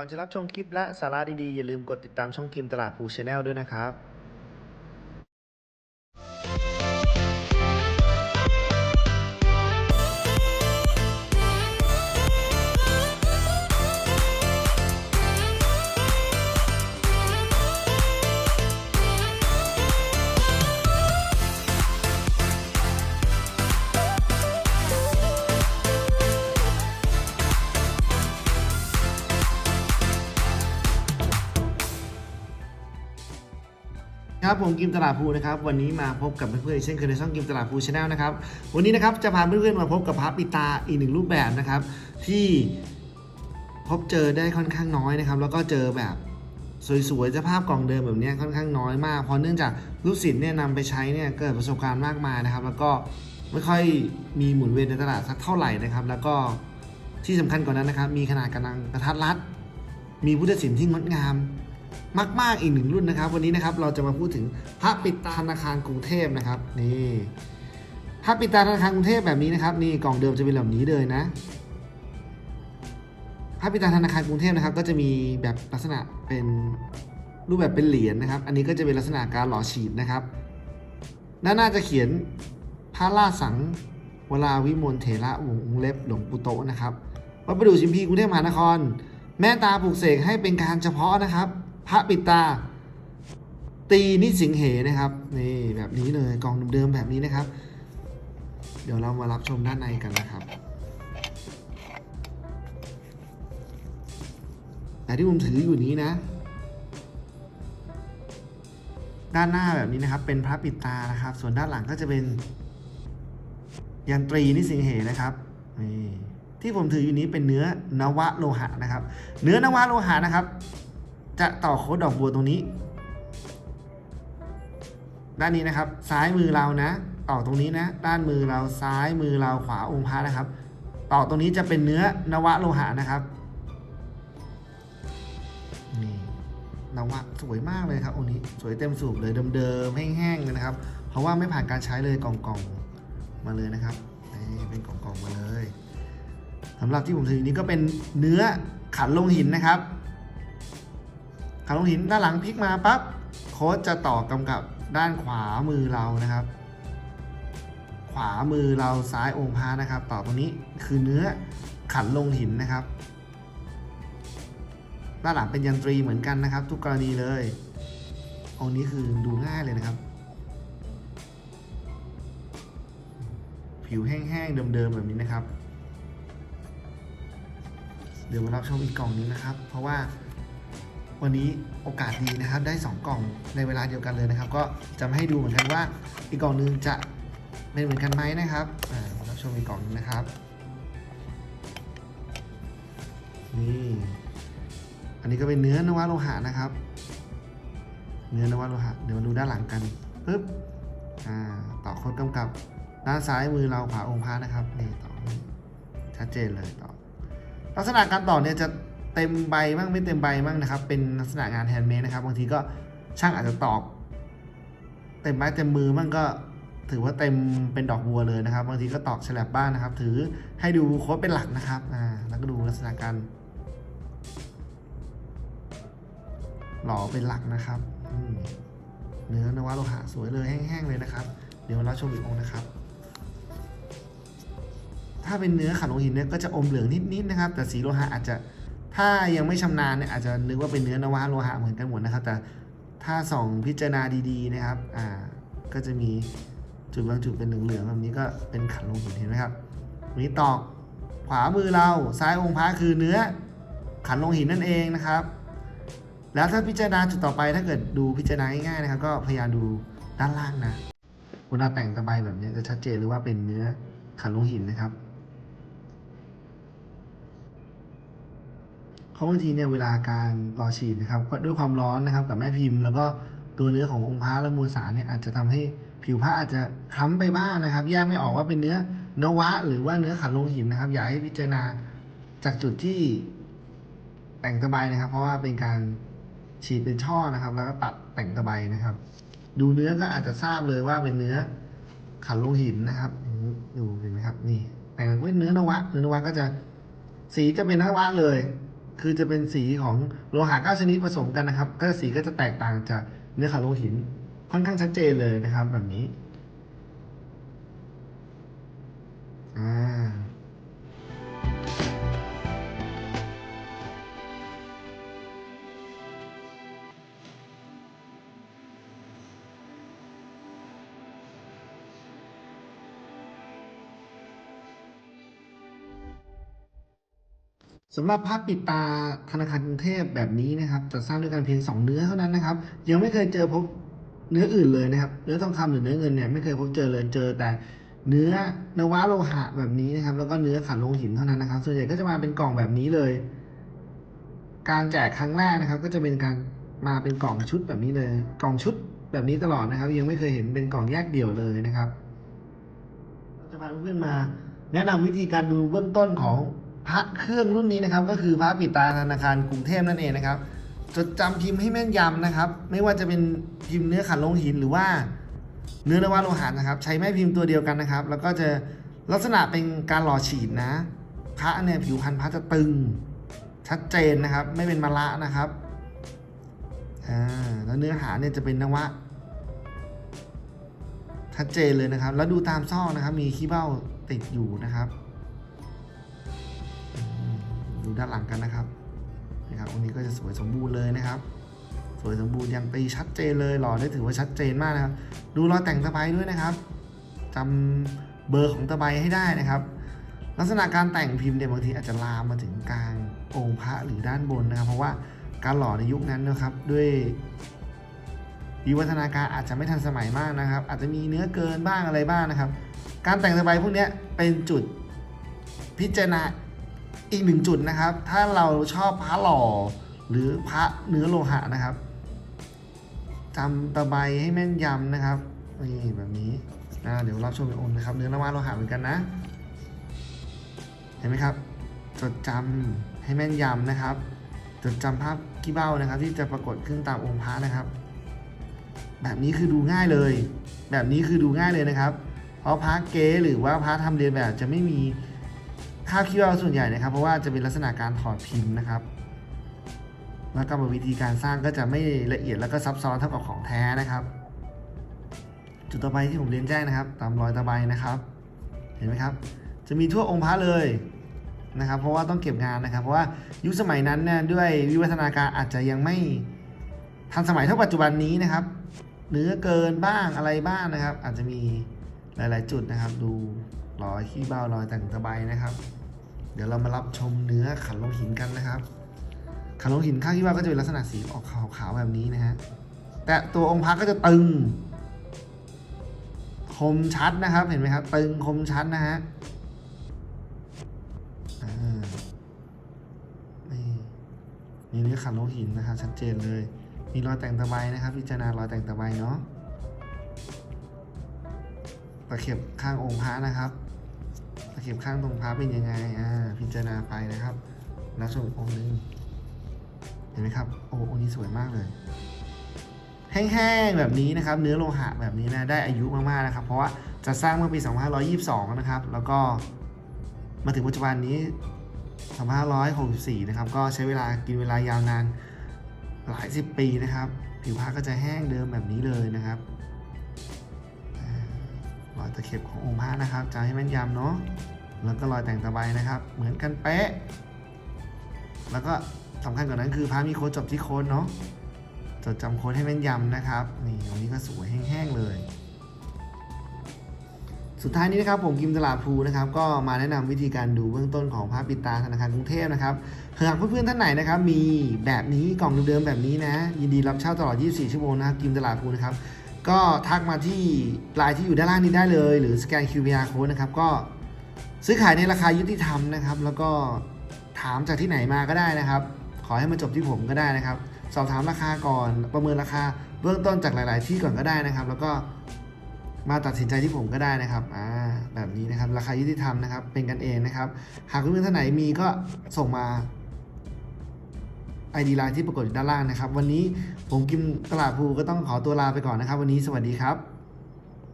ก่อนจะรับชมคลิปและสาระดีๆ อย่าลืมกดติดตามช่องคิมตลาดภูชาแนลด้วยนะครับ ครับผมกิมตลาดภูนะครับวันนี้มาพบกับเพื่อนๆอีกเช่นเคยในช่องกิมตลาดภูชาแนลนะครับวันนี้นะครับจะพาเพื่อนๆมาพบกับพระปิตาอีกหนึ่งรูปแบบนะครับที่พบเจอได้ค่อนข้างน้อยนะครับแล้วก็เจอแบบสวยๆสภาพกล่องเดิมแบบนี้ค่อนข้างน้อยมาก เพราะเนื่องจากลูกศิษย์เนี่ยนำไปใช้เนี่ยเกิดประสบการณ์มากมายนะครับ แล้วก็ไม่ค่อยมีหมุนเวียนในตลาดสักเท่าไหร่นะครับ แล้วก็ที่สำคัญกว่านั้นนะครับมีขนาดกำลังกระทัดรัด มีพุทธศิลป์ที่งดงาม มาก ๆ อีกหนึ่งรุ่นนะครับ วันนี้นะครับเราจะมาพูดถึงพระปิดตาธนาคารกรุงเทพนะครับนี่พระปิดตาธนาคารกรุงเทพแบบนี้นะครับนี่กล่องเดิมจะเป็นแบบนี้เลยนะพระปิดตาธนาคารกรุงเทพนะครับ ก็จะมีแบบลักษณะเป็นรูปแบบเป็นเหรียญนะครับ อันนี้ก็จะเป็นลักษณะการหล่อฉีดนะครับด้านหน้าจะเขียนพระราสังวราวิมลเถระวงเล็บหลวงปู่โตนะครับวัดประดู่ชิมพีกรุงเทพมหานคร แม่ตาปลูกเสกให้เป็นการเฉพาะนะครับ พระปิตา ตีนิสิงเหนะครับนี่แบบนี้เลยกองเดิมๆแบบนี้นะครับ เดี๋ยวเรามารับชมด้านในกันนะครับแต่ที่ผมถืออยู่นี้นะ ด้านหน้าแบบนี้นะครับ เป็นพระปิตานะครับ ส่วนด้านหลังก็จะเป็นยันตรีนิสิงเหนะครับนี่ที่ผมถืออยู่นี้เป็นเนื้อนวะโลหะนะครับ เนื้อนวะโลหะนะครับ จะต่อโค้ดดอกบัวตรงนี้ ด้านนี้นะครับ ซ้ายมือเรานะ ต่อตรงนี้นะ ด้านมือเราซ้ายมือเราขวาองค์พระนะครับ ต่อตรงนี้จะเป็นเนื้อนวะโลหะนะครับนี่นวะสวยมากเลยครับองค์นี้สวยเต็มสูบเลยเดิมๆแห้งๆเลยนะครับ เพราะว่าไม่ผ่านการใช้เลยกล่องๆมาเลยนะครับนี่เป็นกล่องๆมาเลยสำหรับที่ผมถืออยู่นี้ก็เป็นเนื้อขันลงหินนะครับ ขาลงหินด้านหลังพลิกมาปั๊บโค้ดจะต่อกำกับด้านขวามือเรานะครับ ขวามือเราซ้ายองค์พระนะครับ ต่อตรงนี้คือเนื้อขันลงหินนะครับ ด้านหลังเป็นยันตรีเหมือนกันนะครับ ทุกกรณีเลยองค์นี้คือดูง่ายเลยนะครับ ผิวแห้งๆเดิมๆแบบนี้นะครับ เดี๋ยวมารับชมอีกกล่องนี้นะครับ เพราะว่า วันนี้โอกาสดีนะครับ ได้ 2 กล่องในเวลาเดียวกันเลยนะครับ ก็จะมาให้ดูเหมือนกันว่าอีกกล่องนึงจะเป็นเหมือนกันไหมนะครับอ่ารับชมอีกกล่องนึงนะครับนี่อันนี้ก็เป็นเนื้อนวโลหะนะครับ เนื้อนวโลหะเดี๋ยวมาดูด้านหลังกันปึ๊บอ่าต่อโค้ดกำกับด้านซ้ายมือเราขวาองค์พระนะครับนี่ต่อชัดเจนเลยต่อ ลักษณะการต่อเนี่ยจะ เต็มใบบ้างไม่เต็มใบบ้างนะครับ เป็นลักษณะงานแฮนด์เมดนะครับบางทีก็ช่างอาจจะตอก เต็มไม้เต็มมือบ้างก็ถือว่าเต็มเป็นดอกบัวเลยนะครับ บางทีก็ตอกฉลับบ้างนะครับ ถือให้ดูโค้ดเป็นหลักนะครับอ่าแล้วก็ดูลักษณะการหล่อเป็นหลักนะครับเนื้อนวะโลหะสวยเลยแห้งๆเลยนะครับ เดี๋ยวเราชมอีกองนะครับ ถ้าเป็นเนื้อขันโลหินเนี่ยก็จะอมเหลืองนิดๆนะครับ แต่สีโลหะอาจจะ ถ้ายังไม่ชำนาญเนี่ยอาจจะนึกว่าเป็นเนื้อนวะโลหะเหมือนกันหมดนะครับ แต่ถ้าส่องพิจารณาดีๆนะครับอ่าก็จะมีจุดบางจุดเป็นเหลืองๆแบบนี้ก็เป็นขันโลหินเห็นไหมครับนี้ตอกขวามือเราซ้ายองค์พระคือเนื้อขันโลหินนั่นเองนะครับ แล้วถ้าพิจารณาจุดต่อไปถ้าเกิดดูพิจารณาง่ายๆนะครับ ก็พยายามดูด้านล่างนะเวลาแต่งตะไบแบบนี้จะชัดเจนเลยว่าเป็นเนื้อขันโลหินนะครับ เพ ราะบางทีเนี่ยเวลาการรอฉีดนะครับด้วยความร้อนนะครับกับแม่พิมพ์ แล้วก็ตัวเนื้อขององค์พระและมวลสารเนี่ยอาจจะทำให้ผิวผ้าอาจจะคล้ำไปบ้างนะครับ แยกไม่ออกว่าเป็นเนื้อนวะ หรือว่าเนื้อขันลงหินนะครับ อยากให้พิจารณาจากจุดที่แต่งตะไบนะครับ เพราะว่าเป็นการฉีดเป็นช่อนะครับ แล้วก็ตัดแต่งตะไบนะครับ ดูเนื้อก็อาจจะทราบเลยว่าเป็นเนื้อขันลงหินนะครับดูเห็นไหมครับ นี่แต่งเป็นเนื้อนวะเนื้อนวะก็จะสีจะเป็นนวะเลย คือจะเป็นสีของโลหะเก้าชนิดผสมกันนะครับก็สีก็จะแตกต่างจากเนื้อขาวโลหินค่อนข้างชัดเจนเลยนะครับแบบนี้อ่า สำหรับภาพปิดตาธนาคารกรุงเทพแบบนี้นะครับจะสร้างด้วยกันเพียงสองเนื้อเท่านั้นนะครับ ยังไม่เคยเจอพบเนื้ออื่นเลยนะครับ เนื้อทองคำหรือเนื้อเงินเนี่ยไม่เคยพบเจอเลยเจอแต่เนื้อนวะโลหะแบบนี้นะครับ แล้วก็เนื้อขันโลหินเท่านั้นนะครับ ส่วนใหญ่ก็จะมาเป็นกล่องแบบนี้เลย การแจกครั้งแรกนะครับ ก็จะเป็นการมาเป็นกล่องชุดแบบนี้เลย กล่องชุดแบบนี้ตลอดนะครับ ยังไม่เคยเห็นเป็นกล่องแยกเดี่ยวเลยนะครับเราจะพาเพื่อนมา แนะนำวิธีการดูเบื้องต้นของ พระเครื่องรุ่นนี้นะครับก็คือพระปิดตาธนาคารกรุงเทพนั่นเองนะครับ จดจำพิมพ์ให้แม่นยำนะครับ ไม่ว่าจะเป็นพิมพ์เนื้อขันลงหินหรือว่าเนื้อนวะโลหะนะครับ ใช้แม่พิมพ์ตัวเดียวกันนะครับ แล้วก็จะลักษณะเป็นการหล่อฉีดนะ พระเนี่ยผิวพรรณพระจะตึงชัดเจนนะครับ ไม่เป็นมะละนะครับอ่าแล้วเนื้อหาเนี่ยจะเป็นนวะชัดเจนเลยนะครับ แล้วดูตามซอกนะครับ มีขี้เบ้าติดอยู่นะครับ ด้านหลังกันนะครับนะครับองค์นี้ก็จะสวยสมบูรณ์เลยนะครับ สวยสมบูรณ์ยังตีชัดเจนเลยหล่อได้ถือว่าชัดเจนมากนะครับ ดูรอยแต่งตะไบด้วยนะครับจำเบอร์ของตะไบให้ได้นะครับ ลักษณะการแต่งพิมพ์เนี่ยบางทีอาจจะลามมาถึงกลางองค์พระหรือด้านบนนะครับ เพราะว่าการหล่อในยุคนั้นนะครับด้วยวิวัฒนาการอาจจะไม่ทันสมัยมากนะครับ อาจจะมีเนื้อเกินบ้างอะไรบ้างนะครับ การแต่งตะไบพวกนี้เป็นจุดพิจารณา อีกหนึ่งจุดนะครับ ถ้าเราชอบพระหล่อหรือพระเนื้อโลหะนะครับจำตะไบให้แม่นยำนะครับนี่แบบนี้นะเดี๋ยวรับชมเป็นองค์นะครับ เนื้อนวะโลหะเหมือนกันนะ เห็นไหมครับ จดจำให้แม่นยำนะครับ จดจำภาพขี้เบ้านะครับ ที่จะปรากฏขึ้นตามองค์พระนะครับ แบบนี้คือดูง่ายเลย แบบนี้คือดูง่ายเลยนะครับ เพราะพระเกหรือว่าพระทำเรียนแบบจะไม่มี ภาพขี้เบ้าส่วนใหญ่นะครับ เพราะว่าจะเป็นลักษณะการถอดพิมพ์นะครับ แล้วก็วิธีการสร้างก็จะไม่ละเอียดแล้วก็ซับซ้อนเท่ากับของแท้นะครับ จุดต่อไปที่ผมเรียนแจ้งนะครับ ตามรอยตะไบนะครับ เห็นไหมครับ จะมีทั่วองค์พระเลยนะครับ เพราะว่าต้องเก็บงานนะครับ เพราะว่ายุคสมัยนั้นเนี่ยด้วยวิวัฒนาการอาจจะยังไม่ทันสมัยเท่าปัจจุบันนี้นะครับ เนื้อเกินบ้างอะไรบ้างนะครับ อาจจะมีหลาย ๆ จุดนะครับ ดูรอยขี้เบ้ารอยแต่งตะไบนะครับ เดี๋ยวเรามารับชมเนื้อขันลงหินกันนะครับขันลงหินข้างขี้เบ้าก็จะเป็นลักษณะสีออกขาวๆแบบนี้นะฮะแต่ตัวองค์พระก็จะตึง คมชัดนะครับเห็นไหมครับ ตึงคมชัดนะฮะนี่นี่เนื้อขันโลหินนะครับชัดเจนเลย มีรอยแต่งตะไบนะครับ พิจารณารอยแต่งตะไบเนาะตะเข็บข้างองค์พระนะครับ เข็บข้างตรงพระเป็นยังไงอ่าพิจารณาไปนะครับแล้วส่วนอีกองค์หนึงเห็นไหมครับโอ้องค์นี้สวยมากเลย แห้งๆแบบนี้นะครับ เนื้อโลหะแบบนี้นะได้อายุมากๆนะครับ เพราะว่าจะสร้างเมื่อปี 2522 นะครับ แล้วก็มาถึงปัจจุบันนี้ 2564 นะครับ ก็ใช้เวลากินเวลายาวนานหลายสิบปีนะครับ ผิวพรรณก็จะแห้งเดิมแบบนี้เลยนะครับ รอยตะเข็บขององค์พระนะครับจะให้แม่นยำเนาะแล้วก็รอยแต่งตะไบนะครับ เหมือนกันเป๊ะ แล้วก็สำคัญกว่านั้นคือพระมีโค้ดจบที่โค้ดเนาะจดจำโค้ดให้แม่นยำนะครับนี่วันนี้ก็สวยแห้งๆเลย สุดท้ายนี้นะครับผมกิมตลาดพลูนะครับ ก็มาแนะนำวิธีการดูเบื้องต้นของพระปิดตาธนาคารกรุงเทพนะครับหากเพื่อนๆท่านไหนนะครับ มีแบบนี้กล่องเดิมๆแบบนี้นะ ยินดีรับเช่าตลอด 24 ชั่วโมงนะครับกิมตลาดพลูนะครับ ก็ทักมาที่ไลน์ที่อยู่ด้านล่างนี้ได้เลย หรือสแกน QR code นะครับ ก็ซื้อขายในราคายุติธรรมนะครับ แล้วก็ถามจากที่ไหนมาก็ได้นะครับ ขอให้มาจบที่ผมก็ได้นะครับ สอบถามราคาก่อน ประเมินราคาเบื้องต้นจากหลาย ๆ ที่ก่อนก็ได้นะครับ แล้วก็มาตัดสินใจที่ผมก็ได้นะครับ อ่า แบบนี้นะครับ ราคายุติธรรมนะครับ เป็นกันเองนะครับ หากเพื่อนๆท่านไหนมีก็ส่งมา ID ไลน์ที่ปรากฏอยู่ด้านล่างนะครับ วันนี้ผมกิมตลาดภูก็ต้องขอตัวลาไปก่อนนะครับ วันนี้สวัสดีครับ